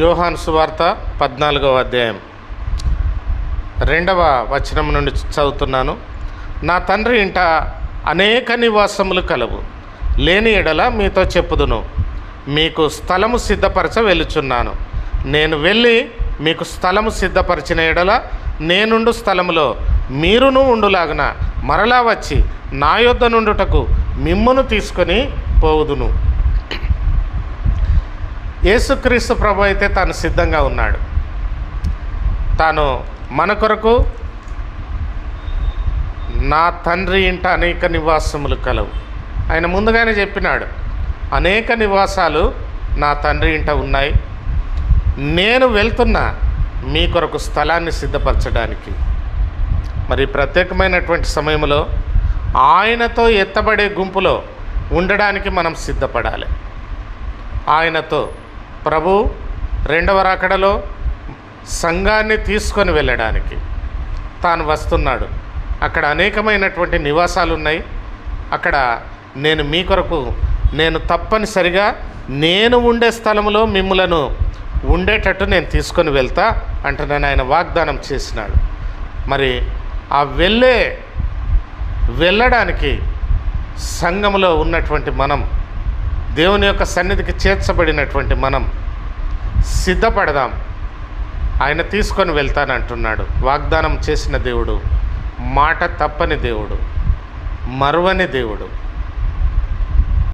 యోహాను సువార్త పద్నాలుగవ అధ్యాయం. రెండవ వచనం నుండి చదువుతున్నాను. నా తండ్రి ఇంట అనేక నివాసములు కలవు. లేని ఎడల మీతో చెప్పుదును. మీకు స్థలము సిద్ధపరచ వెళ్ళుచున్నాను. నేను వెళ్ళి మీకు స్థలము సిద్ధపరిచిన ఎడల నేనుండు స్థలములో మీరును ఉండులాగున మరలా వచ్చి నా యొద్ద నుండుటకు మిమ్మును తీసుకొని పోవుదును. యేసుక్రీస్తు ప్రభు అయితే తాను సిద్ధంగా ఉన్నాడు. తాను మన కొరకు నా తండ్రి ఇంట అనేక నివాసములు కలవు. ఆయన ముందుగానే చెప్పినాడు అనేక నివాసాలు నా తండ్రి ఇంట ఉన్నాయి. నేను వెళ్తున్నా మీ కొరకు స్థలాన్ని సిద్ధపరచడానికి. మరి ప్రత్యేకమైనటువంటి సమయంలో ఆయనతో ఎత్తబడే గుంపులో ఉండడానికి మనం సిద్ధపడాలి. ఆయనతో ప్రభు రెండవ రాకడలో సంఘాన్ని తీసుకొని వెళ్ళడానికి తాను వస్తున్నాడు. అక్కడ అనేకమైనటువంటి నివాసాలు ఉన్నాయి అక్కడ నేను మీ కొరకు నేను తప్పనిసరిగా నేను ఉండే స్థలంలో మిమ్ములను ఉండేటట్టు నేను తీసుకొని వెళ్తా అంటే నేను ఆయన వాగ్దానం చేసినాడు. మరి ఆ వెళ్ళే వెళ్ళడానికి సంఘంలో ఉన్నటువంటి మనం దేవుని యొక్క సన్నిధికి చేర్చబడినటువంటి మనం సిద్ధపడదాం. ఆయన తీసుకొని వెళ్తానంటున్నాడు వాగ్దానం చేసిన దేవుడు మాట తప్పని దేవుడు మరువని దేవుడు.